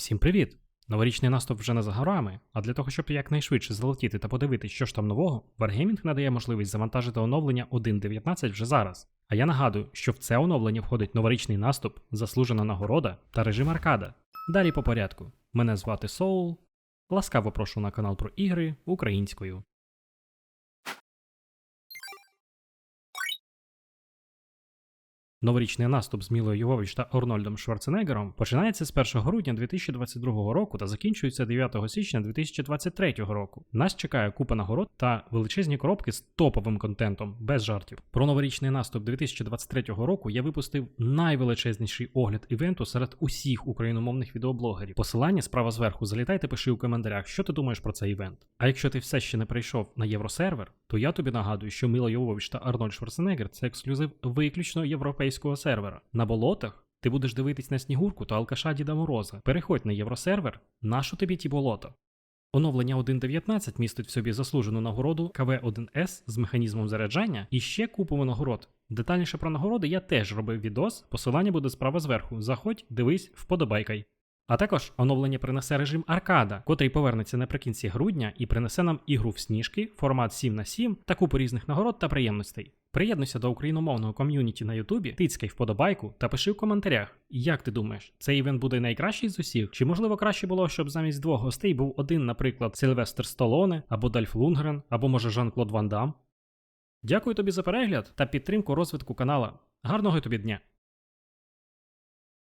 Всім привіт! Новорічний наступ вже не за горами, а для того, щоб якнайшвидше залетіти та подивитись, що ж там нового, Wargaming надає можливість завантажити оновлення 1.19 вже зараз. А я нагадую, що в це оновлення входить новорічний наступ, заслужена нагорода та режим аркада. Далі по порядку. Мене звати Соул. Ласкаво прошу на канал про ігри українською. Новорічний наступ з Мілою Йовович та Арнольдом Шварценеггером починається з 1 грудня 2022 року та закінчується 9 січня 2023 року. Нас чекає купа нагород та величезні коробки з топовим контентом, без жартів. Про новорічний наступ 2023 року я випустив найвеличезніший огляд івенту серед усіх україномовних відеоблогерів. Посилання справа зверху залітайте, пиши у коментарях, що ти думаєш про цей івент. А якщо ти все ще не прийшов на євросервер, то я тобі нагадую, що Мила Йовович та Арнольд Шварценеггер це ексклюзив виключно європейського сервера. На болотах ти будеш дивитись на снігурку та алкаша Діда Мороза. Переходь на євросервер, нашу тобі ті болота. Оновлення 1.19 містить в собі заслужену нагороду КВ-1С з механізмом заряджання і ще купу нагород. Детальніше про нагороди я теж робив відос, посилання буде справа зверху. Заходь, дивись, вподобайкай. А також оновлення принесе режим аркада, котрий повернеться наприкінці грудня і принесе нам ігру в сніжки, формат 7 на 7 та купу різних нагород та приємностей. Приєднуйся до україномовного ком'юніті на Ютубі, тицькай вподобайку та пиши в коментарях, як ти думаєш, цей івент буде найкращий з усіх? Чи можливо краще було, щоб замість двох гостей був один, наприклад, Сильвестр Столоне, або Дальф Лунгрен, або може Жан-Клод Ван Дам? Дякую тобі за перегляд та підтримку розвитку канала. Гарного тобі дня!